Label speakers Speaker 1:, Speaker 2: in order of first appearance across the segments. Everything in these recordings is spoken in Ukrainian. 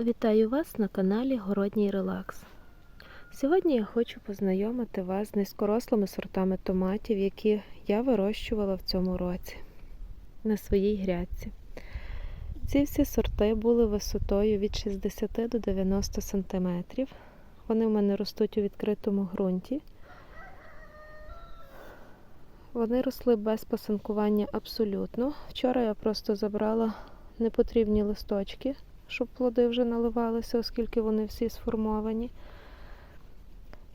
Speaker 1: Вітаю вас на каналі Городній Релакс. Сьогодні я хочу познайомити вас з низькорослими сортами томатів, які я вирощувала в цьому році на своїй грядці. Ці всі сорти були висотою від 60 до 90 см. Вони в мене ростуть у відкритому ґрунті. Вони росли без пасинкування абсолютно. Вчора я просто забрала непотрібні листочки щоб плоди вже наливалися, оскільки вони всі сформовані.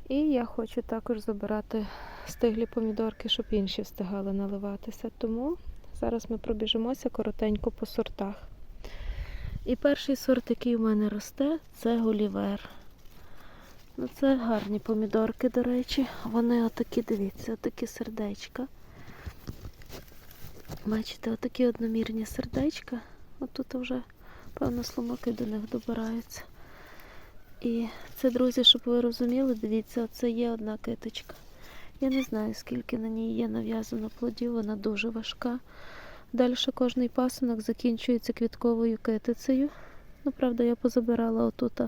Speaker 1: І я хочу також забирати стиглі помідорки, щоб інші встигали наливатися. Тому зараз ми пробіжимося коротенько по сортах. І перший сорт, який у мене росте, це голівер. Ну, Це гарні помідорки, до речі. Вони отакі, дивіться, отакі сердечка. Бачите, отакі одномірні сердечка. Отут вже Певно, сломаки до них добираються. І це, друзі, щоб ви розуміли, дивіться, це є одна киточка. Я не знаю, скільки на ній є нав'язано плодів, вона дуже важка. Далі кожний пасинок закінчується квітковою китицею. Ну, правда, я позабирала отут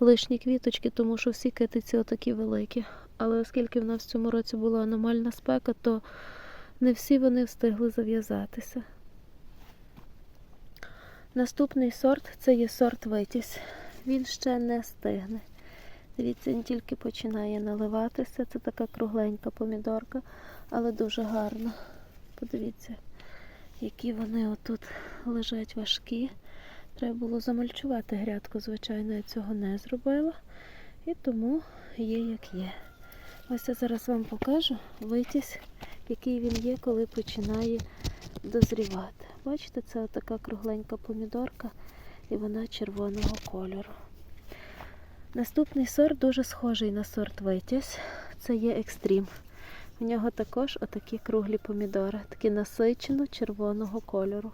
Speaker 1: лишні квіточки, тому що всі китиці отакі великі. Але оскільки в нас в цьому році була аномальна спека, то не всі вони встигли зав'язатися. Наступний сорт це є сорт витязь. Він ще не стигне. Дивіться, він тільки починає наливатися. Це така кругленька помідорка, але дуже гарна. Подивіться, які вони отут лежать важкі. Треба було замальчувати грядку, звичайно, я цього не зробила. І тому є, як є. Ось я зараз вам покажу витязь, який він є, коли починає дозрівати. Бачите, це така кругленька помідорка і вона червоного кольору. Наступний сорт дуже схожий на сорт витязь. Це є екстрім. У нього також отакі круглі помідори, такі насичено червоного кольору.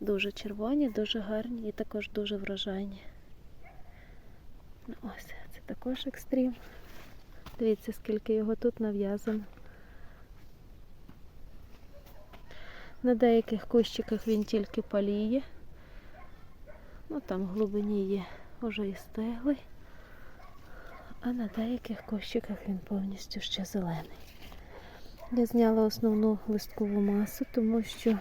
Speaker 1: Дуже червоні, дуже гарні і також дуже врожайні. Ну, Ось, це також екстрім. Дивіться, скільки його тут нав'язано. На деяких кущиках він тільки паліє. Ну там в глибині є вже і стеглий. А на деяких кущиках він повністю ще зелений. Я зняла основну листкову масу, тому що,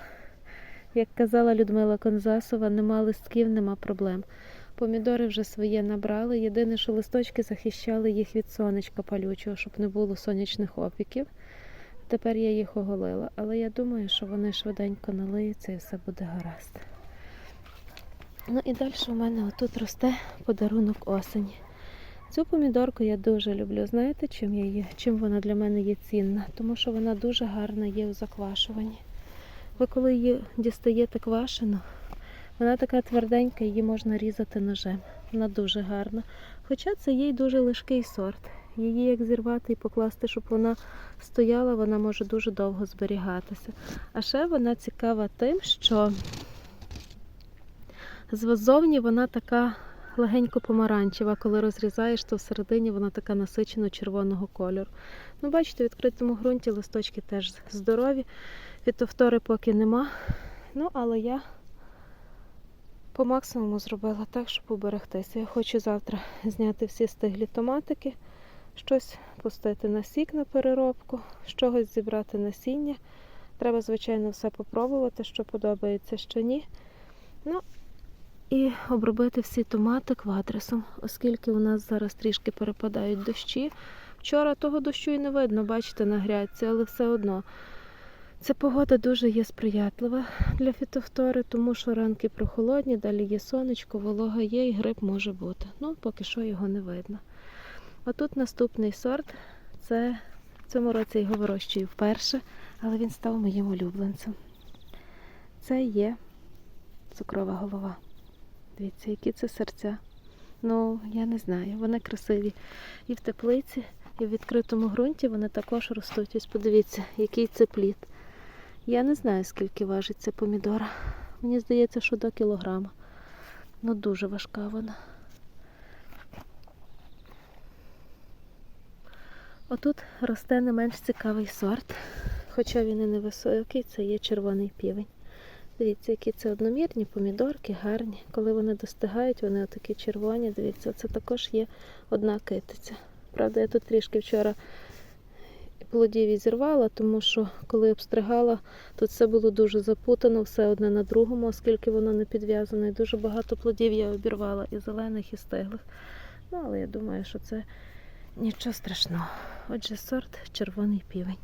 Speaker 1: як казала Людмила Конзасова, нема листків, нема проблем. Помідори вже своє набрали. Єдине, що листочки захищали їх від сонечка палючого, щоб не було сонячних опіків. Тепер я їх оголила, але я думаю, що вони швиденько налиються і все буде гаразд. Ну і далі у мене отут росте подарунок осені. Цю помідорку я дуже люблю. Знаєте, чим я її, чим вона для мене є цінна? Тому що вона дуже гарна є у заквашуванні. Ви коли її дістаєте квашену, вона така тверденька, її можна різати ножем. Вона дуже гарна. Хоча це є й дуже лишкий сорт. Її як зірвати і покласти, щоб вона стояла, вона може дуже довго зберігатися. А ще вона цікава тим, що ззовні вона така легенько помаранчева. Коли розрізаєш, то всередині вона така насичено червоного кольору. Ну, бачите, в відкритому ґрунті листочки теж здорові. Фітофтори поки нема. Ну, але я по максимуму зробила так, щоб уберегтися. Я хочу завтра зняти всі стиглі томатики щось пустити на сік на переробку, з чогось зібрати насіння. Треба, звичайно, все попробувати, що подобається, що ні. Ну, і обробити всі томати квадресом, оскільки у нас зараз трішки перепадають дощі. Вчора того дощу і не видно, бачите, на грядці, але все одно. Ця погода дуже є сприятлива для фітофтори, тому що ранки прохолодні, далі є сонечко, волога є і гриб може бути. Ну, поки що його не видно. А тут наступний сорт. Це в цьому році його вирощую вперше, але він став моїм улюбленцем. Це є цукрова голова. Дивіться, які це серця. Ну, я не знаю, вони красиві. І в теплиці, і в відкритому ґрунті вони також ростуть. Ось подивіться, який це плід. Я не знаю, скільки важить ця помідора. Мені здається, що до кілограма. Ну, дуже важка вона. Отут росте не менш цікавий сорт, хоча він і невисокий, це є червоний півень. Дивіться, які це одномірні помідорки, гарні. Коли вони достигають, вони отакі червоні. Дивіться, це також є одна китиця. Правда, я тут трішки вчора плодів і зірвала, тому що коли обстригала, тут все було дуже запутано, все одне на другому, оскільки воно не підв'язане. І дуже багато плодів я обірвала і зелених, і стиглих. Ну, але я думаю, що це нічого страшного. Отже, сорт червоний півень.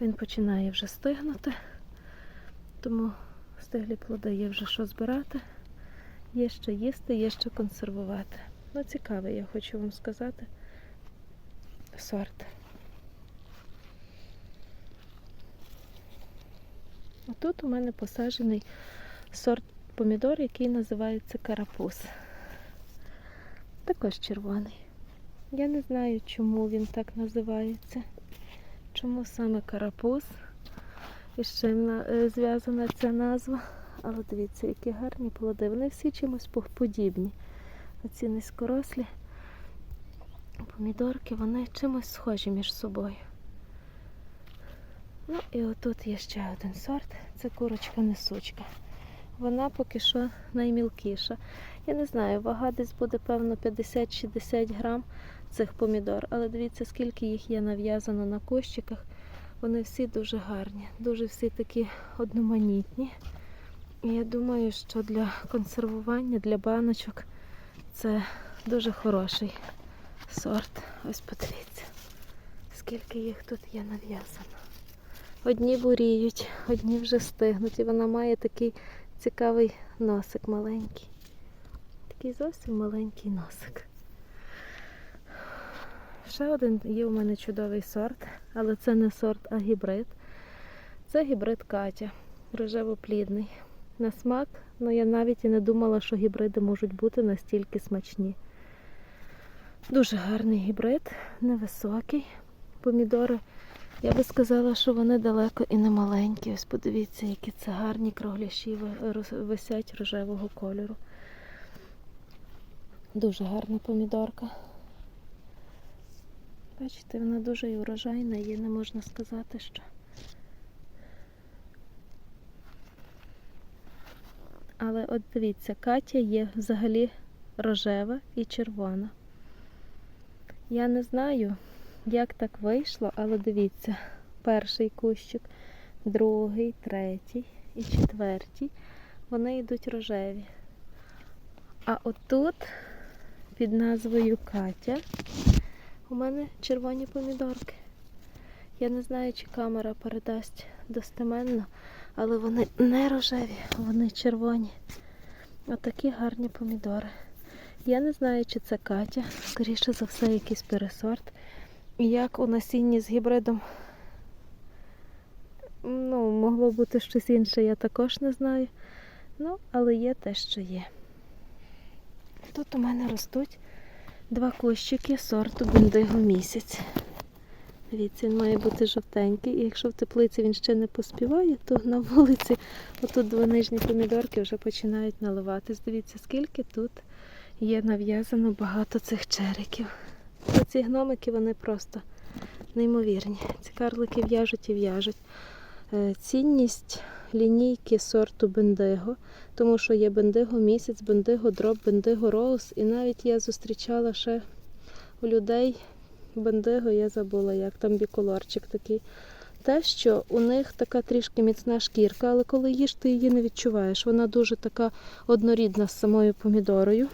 Speaker 1: Він починає вже стигнути, тому стиглі плоди є вже що збирати, є що їсти, є що консервувати. Ну, цікавий, я хочу вам сказати, сорт. Тут у мене посаджений сорт помідор, який називається карапуз. Також червоний. Я не знаю, чому він так називається. Чому саме карапуз і з чим е, зв'язана ця назва. Але дивіться, які гарні плоди. Вони всі чимось подібні. Оці низькорослі помідорки, вони чимось схожі між собою. Ну і отут є ще один сорт. Це курочка-несучка. Вона поки що наймілкіша. Я не знаю, вага десь буде, певно, 50-60 грам цих помідор. Але дивіться, скільки їх є нав'язано на кущиках. Вони всі дуже гарні, дуже всі такі одноманітні. І я думаю, що для консервування, для баночок це дуже хороший сорт. Ось подивіться, скільки їх тут є нав'язано. Одні буріють, одні вже стигнуть. І вона має такий цікавий носик маленький. Такий зовсім маленький носик. Ще один є у мене чудовий сорт, але це не сорт, а гібрид. Це гібрид Катя, рожевоплідний. На смак, ну я навіть і не думала, що гібриди можуть бути настільки смачні. Дуже гарний гібрид, невисокий. Помідори, я би сказала, що вони далеко і не маленькі. Ось подивіться, які це гарні кругляші висять рожевого кольору. Дуже гарна помідорка. Бачите, вона дуже і урожайна, її не можна сказати, що. Але от дивіться, Катя є взагалі рожева і червона. Я не знаю, як так вийшло, але дивіться, перший кущик, другий, третій і четвертій, вони йдуть рожеві. А отут під назвою Катя у мене червоні помідорки. Я не знаю, чи камера передасть достеменно, але вони не рожеві, вони червоні. Отакі гарні помідори. Я не знаю, чи це Катя, скоріше за все, якийсь пересорт. Як у насінні з гібридом ну, могло бути щось інше, я також не знаю. Ну, але є те, що є. Тут у мене ростуть два кущики сорту Бендиго місяць. Дивіться, він має бути жовтенький, і якщо в теплиці він ще не поспіває, то на вулиці отут два нижні помідорки вже починають наливатись. Дивіться, скільки тут є нав'язано багато цих чериків. Ці гномики вони просто неймовірні. Ці карлики в'яжуть і в'яжуть. Е, Цінність лінійки сорту бендиго, тому що є бендиго місяць, бендиго дроб, бендиго роуз. І навіть я зустрічала ще у людей бендиго, я забула, як там біколорчик такий. Те, що у них така трішки міцна шкірка, але коли їш, ти її не відчуваєш. Вона дуже така однорідна з самою помідорою,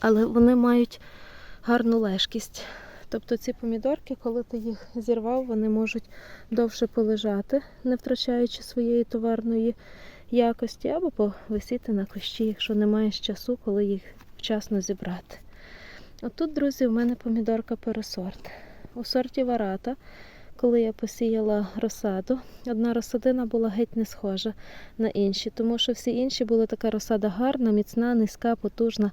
Speaker 1: але вони мають гарну лежкість. Тобто ці помідорки, коли ти їх зірвав, вони можуть довше полежати, не втрачаючи своєї товарної якості, або повисіти на кущі, якщо не маєш часу, коли їх вчасно зібрати. Отут, друзі, у мене помідорка пересорт. У сорті варата, коли я посіяла розсаду, одна розсадина була геть не схожа на інші, тому що всі інші були така розсада гарна, міцна, низька, потужна,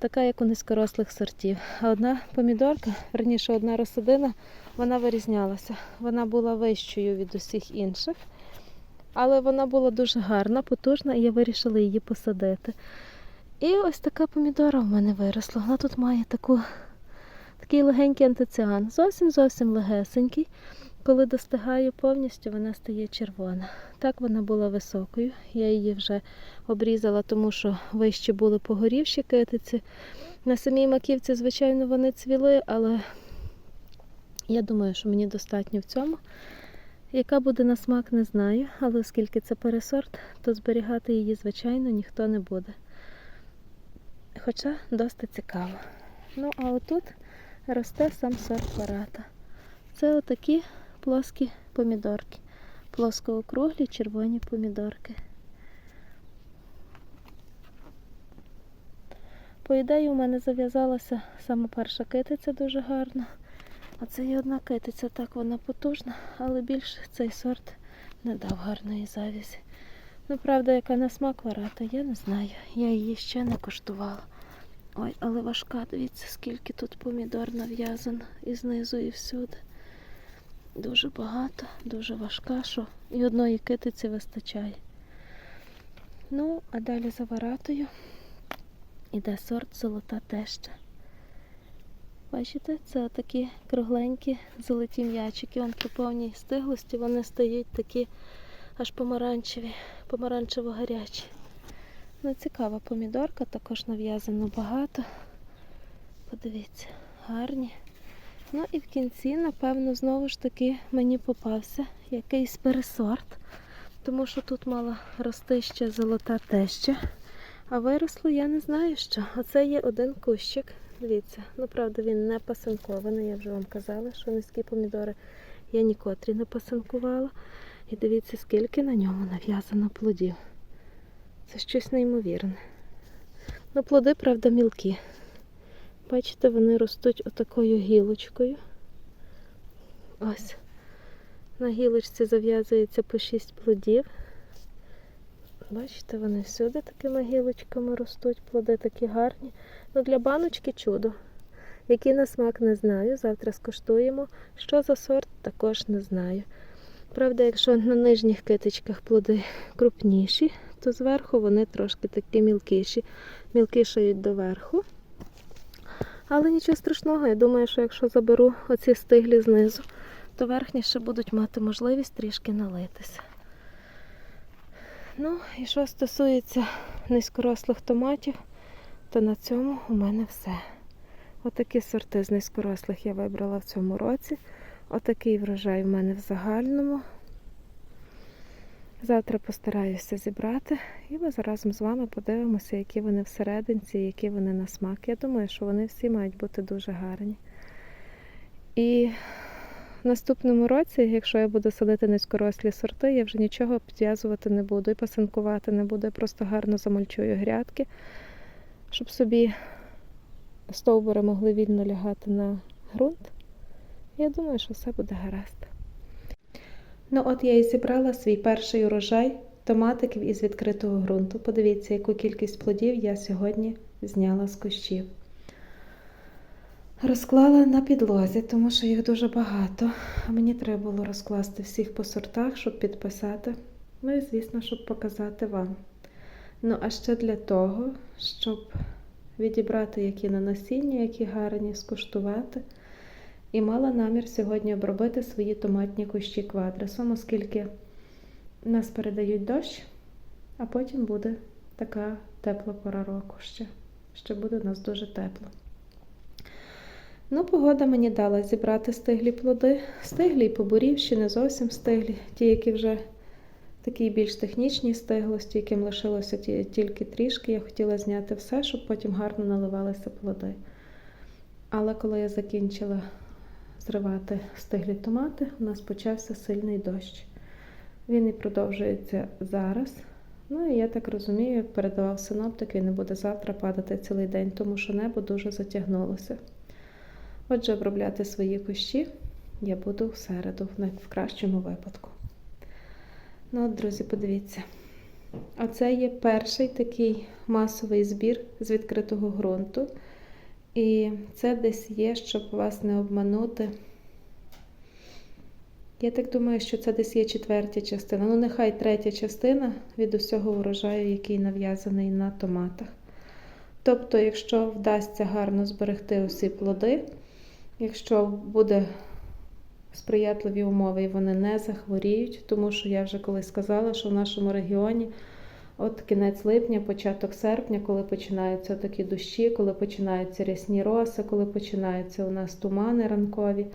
Speaker 1: така, як у низькорослих сортів. А одна помідорка, верніше, одна розсадина, вона вирізнялася. Вона була вищою від усіх інших. Але вона була дуже гарна, потужна, і я вирішила її посадити. І ось така помідора в мене виросла. Вона тут має таку, такий легенький антиціан. Зовсім зовсім легесенький. Коли достигає повністю, вона стає червона. Так вона була високою. Я її вже обрізала, тому що вище були погорівші китиці. На самій маківці, звичайно, вони цвіли, але я думаю, що мені достатньо в цьому. Яка буде на смак, не знаю, але оскільки це пересорт, то зберігати її, звичайно, ніхто не буде. Хоча досить цікаво. Ну, а отут росте сам сорт парата. Це отакі плоскі помідорки. Плоско-округлі червоні помідорки. По ідеї, у мене зав'язалася саме перша китиця дуже гарна. А це є одна китиця, так вона потужна, але більше цей сорт не дав гарної завязі. Ну, правда, яка на смак варата, я не знаю. Я її ще не коштувала. Ой, але важка, дивіться, скільки тут помідор нав'язано і знизу, і всюди. Дуже багато, дуже важка, що і одної китиці вистачає. Ну, а далі за варатою іде сорт золота теща. Бачите, це такі кругленькі золоті м'ячики. Вон при повній стиглості вони стають такі аж помаранчеві, помаранчево гарячі. Ну, цікава помідорка, також нав'язано багато. Подивіться, гарні. Ну і в кінці, напевно, знову ж таки мені попався якийсь пересорт, тому що тут мала рости ще золота теща. А виросло я не знаю що. Оце є один кущик. Дивіться, ну правда він не пасинкований, я вже вам казала, що низькі помідори я нікотрі не пасинкувала. І дивіться, скільки на ньому нав'язано плодів. Це щось неймовірне. Ну, плоди, правда, мілкі. Бачите, вони ростуть отакою гілочкою. Ось. На гілочці зав'язується по 6 плодів. Бачите, вони всюди такими гілочками ростуть, плоди такі гарні. Ну, для баночки чудо. Який на смак не знаю. Завтра скуштуємо. Що за сорт, також не знаю. Правда, якщо на нижніх китичках плоди крупніші, то зверху вони трошки такі мілкіші, мілкішають доверху. Але нічого страшного, я думаю, що якщо заберу оці стиглі знизу, то верхні ще будуть мати можливість трішки налитися. Ну, і що стосується низькорослих томатів, то на цьому у мене все. Отакі сорти з низькорослих я вибрала в цьому році. Отакий врожай в мене в загальному. Завтра постараюся зібрати і ми разом з вами подивимося, які вони всерединці, які вони на смак. Я думаю, що вони всі мають бути дуже гарні. І в наступному році, якщо я буду садити низькорослі сорти, я вже нічого підв'язувати не буду і пасинкувати не буду. Я просто гарно замульчую грядки, щоб собі стовбури могли вільно лягати на ґрунт. Я думаю, що все буде гаразд. Ну, от я і зібрала свій перший урожай томатиків із відкритого ґрунту. Подивіться, яку кількість плодів я сьогодні зняла з кущів. Розклала на підлозі, тому що їх дуже багато. Мені треба було розкласти всіх по сортах, щоб підписати. Ну і, звісно, щоб показати вам. Ну, а ще для того, щоб відібрати які на насіння, які гарні, скуштувати. І мала намір сьогодні обробити свої томатні кущі квадресом, оскільки нас передають дощ, а потім буде така тепла пора року ще. Ще буде у нас дуже тепло. Ну, погода мені дала зібрати стиглі плоди. Стиглі і побурівші, не зовсім стиглі, ті, які вже такі більш технічні стиглості, яким лишилося тільки трішки. Я хотіла зняти все, щоб потім гарно наливалися плоди. Але коли я закінчила зривати стиглі томати, у нас почався сильний дощ. Він і продовжується зараз. Ну і я так розумію, як передавав синоптик, він не буде завтра падати цілий день, тому що небо дуже затягнулося. Отже, обробляти свої кущі я буду в середу, в кращому випадку. Ну, от, друзі, подивіться. Оце є перший такий масовий збір з відкритого ґрунту. І це десь є, щоб вас не обманути. Я так думаю, що це десь є четвертя частина. Ну, нехай третя частина від усього урожаю, який нав'язаний на томатах. Тобто, якщо вдасться гарно зберегти усі плоди, якщо буде сприятливі умови і вони не захворіють, тому що я вже колись сказала, що в нашому регіоні от кінець липня, початок серпня, коли починаються такі дощі, коли починаються рясні роси, коли починаються у нас тумани ранкові.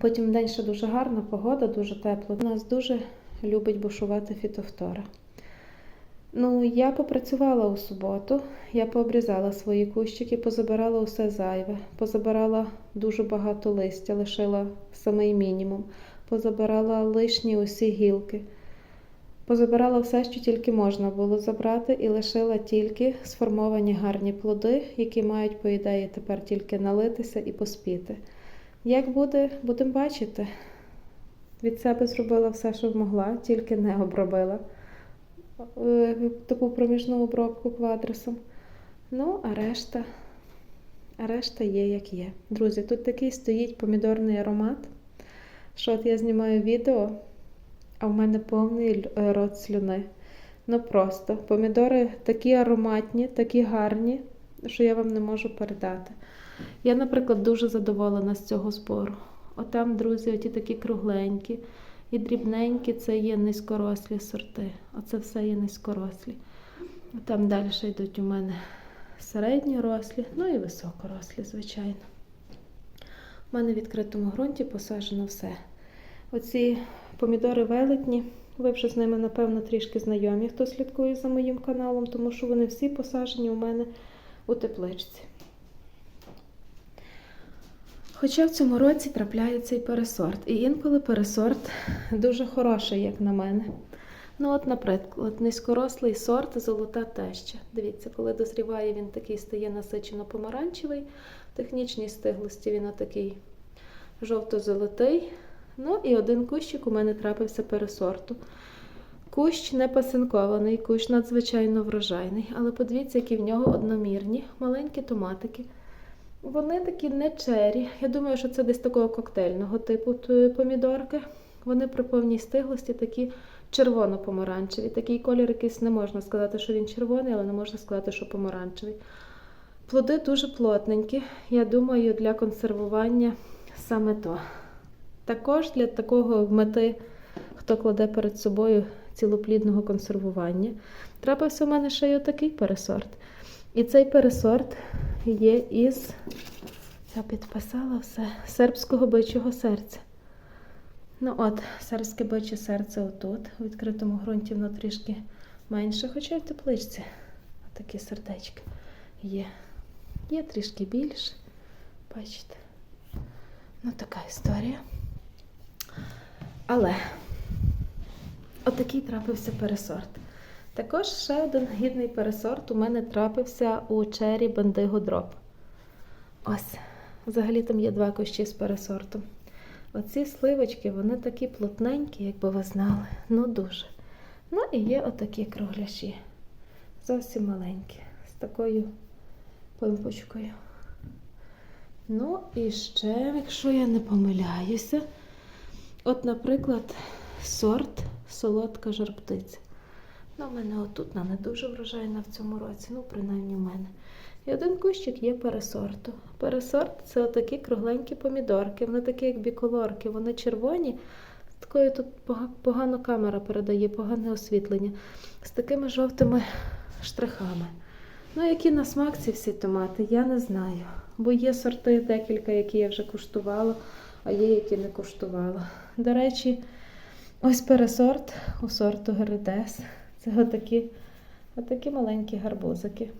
Speaker 1: Потім день ще дуже гарна погода, дуже тепло. У нас дуже любить бушувати фітофтора. Ну, я попрацювала у суботу, я пообрізала свої кущики, позабирала усе зайве, позабирала дуже багато листя, лишила самий мінімум, позабирала лишні усі гілки, позабирала все, що тільки можна було забрати, і лишила тільки сформовані гарні плоди, які мають, по ідеї, тепер тільки налитися і поспіти. Як буде, будемо бачити. Від себе зробила все, що могла, тільки не обробила е, таку проміжну обробку квадрусом. Ну, а решта, а решта є, як є. Друзі, тут такий стоїть помідорний аромат, що от я знімаю відео, а в мене повний е, рот слюни. Ну просто помідори такі ароматні, такі гарні, що я вам не можу передати. Я, наприклад, дуже задоволена з цього збору. Отам, друзі, оті такі кругленькі і дрібненькі це є низькорослі сорти. Оце все є низькорослі. Там далі йдуть у мене середньорослі, ну і високорослі, звичайно. У мене в відкритому ґрунті посаджено все. Оці помідори велетні, ви вже з ними, напевно, трішки знайомі, хто слідкує за моїм каналом, тому що вони всі посаджені у мене у тепличці. Хоча в цьому році трапляється і пересорт. І інколи пересорт дуже хороший, як на мене. Ну, от, наприклад, низькорослий сорт золота теща. Дивіться, коли дозріває, він такий стає насичено помаранчевий. В технічній стиглості він отакий жовто-золотий. Ну і один кущик у мене трапився пересорту. Кущ не пасинкований, кущ надзвичайно врожайний, але подивіться, які в нього одномірні, маленькі томатики. Вони такі не чері. Я думаю, що це десь такого коктейльного типу помідорки. Вони при повній стиглості такі червоно-помаранчеві. Такий колір якийсь не можна сказати, що він червоний, але не можна сказати, що помаранчевий. Плоди дуже плотненькі. Я думаю, для консервування саме то. Також для такого мети, хто кладе перед собою цілоплідного консервування. Трапився у мене ще й отакий пересорт. І цей пересорт є із, я підписала все, сербського бичого серця. Ну от, сербське биче серце отут, у відкритому ґрунті воно трішки менше, хоча й в тепличці такі сердечки є. Є трішки більше. Бачите? Ну, така історія. Але отакий трапився пересорт. Також ще один гідний пересорт у мене трапився у чері Бендиго Дроп. Ось, взагалі там є два кущі з пересортом. Оці сливочки, вони такі плотненькі, як би ви знали. Ну дуже. Ну і є отакі кругляші. Зовсім маленькі, з такою пимпочкою. Ну і ще, якщо я не помиляюся, от, наприклад, сорт солодка жарптиця. Ну, в мене отут вона не дуже врожайна в цьому році, ну, принаймні в мене. І один кущик є пересорту. Пересорт це отакі кругленькі помідорки. Вони такі, як біколорки, вони червоні. Такою тут погано камера передає, погане освітлення. З такими жовтими штрихами. Ну, які на смак ці всі томати, я не знаю. Бо є сорти декілька, які я вже куштувала, а є, які не куштувала. До речі, ось пересорт у сорту Геридес. Це отакі, отакі маленькі гарбузики.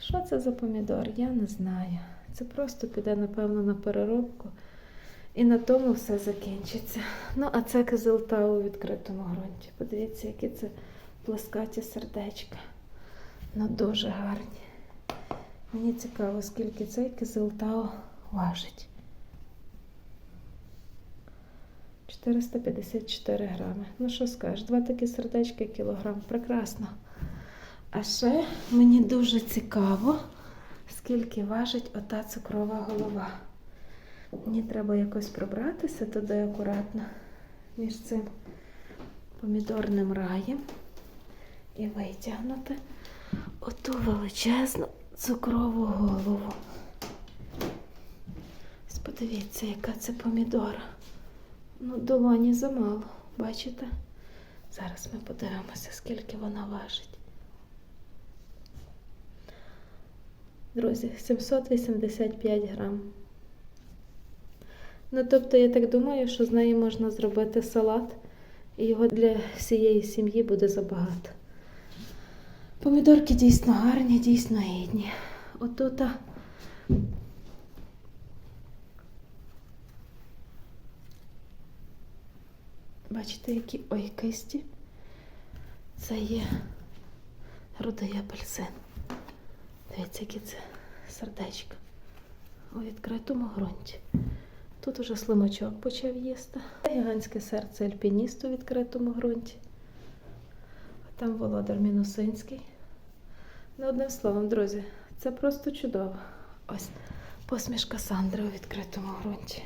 Speaker 1: Що це за помідор? Я не знаю. Це просто піде, напевно, на переробку. І на тому все закінчиться. Ну, а це кизилта у відкритому ґрунті. Подивіться, які це плескаті сердечка. Ну, дуже гарні. Мені цікаво, скільки цей кизилтау важить. 454 грами. Ну, що скажеш, два такі сердечки кілограм. Прекрасно. А ще мені дуже цікаво, скільки важить ота цукрова голова. Мені треба якось пробратися туди акуратно між цим помідорним раєм і витягнути оту величезну цукрову голову. Ось Подивіться, яка це помідора. Ну, долоні замало, бачите? Зараз ми подивимося, скільки вона важить. Друзі, 785 грам. Ну, тобто, я так думаю, що з неї можна зробити салат, і його для всієї сім'ї буде забагато. Помідорки дійсно гарні, дійсно гідні. Отут. Бачите, які ой кисті. Це є рудий апельсин. Дивіться, які це сердечко. У відкритому ґрунті. Тут уже слимачок почав їсти. Гігантське серце альпіністу у відкритому ґрунті. А там Володар Мінусинський. Ну, одним словом, друзі, це просто чудово. Ось посмішка Сандри у відкритому ґрунті.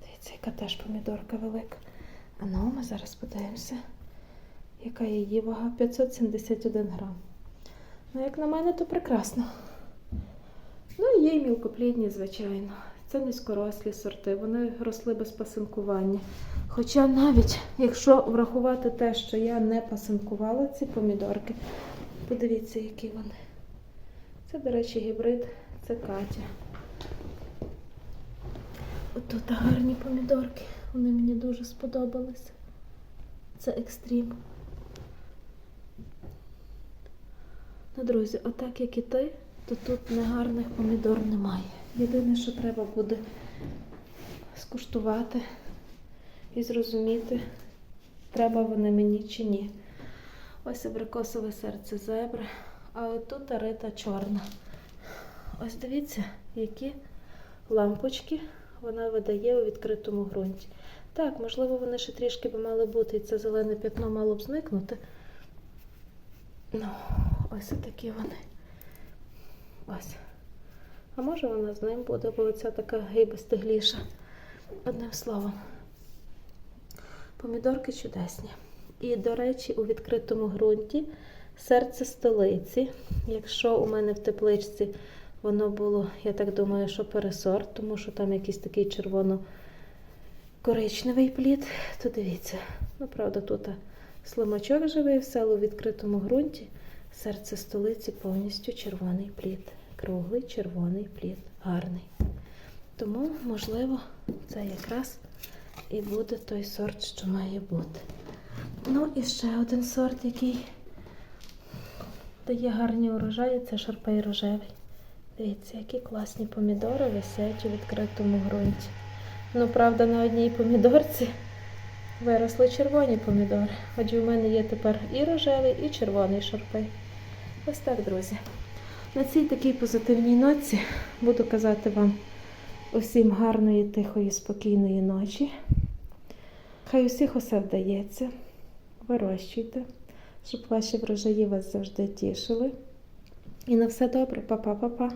Speaker 1: Дивіться, яка теж помідорка велика. А ну, ми зараз подивимося, яка її вага 571 грам. Ну, як на мене, то прекрасно. Ну, і є й мілкоплідні, звичайно. Це низькорослі сорти, вони росли без пасинкування. Хоча навіть якщо врахувати те, що я не пасинкувала ці помідорки, подивіться, які вони. Це, до речі, гібрид, це Катя. Отут гарні помідорки. Вони мені дуже сподобалися. Це екстрім. Ну, друзі, отак як і ти, то тут негарних помідор немає. Єдине, що треба буде скуштувати і зрозуміти, треба вони мені чи ні. Ось абрикосове серце зебри, а отут рита чорна. Ось дивіться, які лампочки вона видає у відкритому ґрунті. Так, можливо, вони ще трішки би мали бути, і це зелене п'ятно мало б зникнути. Ну, ось такі вони. Ось. А може вона з ним буде, бо ця така гейбостигліша. Одним словом. Помідорки чудесні. І, до речі, у відкритому ґрунті серце столиці. Якщо у мене в тепличці воно було, я так думаю, що пересорт, тому що там якийсь такий червоно-коричневий плід, то дивіться. Ну, правда, тут слимачок живий, все у відкритому ґрунті. Серце столиці повністю червоний плід. Круглий червоний плід, гарний. Тому, можливо, це якраз і буде той сорт, що має бути. Ну і ще один сорт, який дає гарні урожаї, це шарпей рожевий. Дивіться, які класні помідори висять у відкритому ґрунті. Ну, правда, на одній помідорці виросли червоні помідори. Отже, у мене є тепер і рожевий, і червоний шарпей. Ось так, друзі. На цій такій позитивній ноці буду казати вам усім гарної, тихої, спокійної ночі. Хай усіх усе вдається. Вирощуйте, щоб ваші врожаї вас завжди тішили. І на все добре, Па-па-па-па.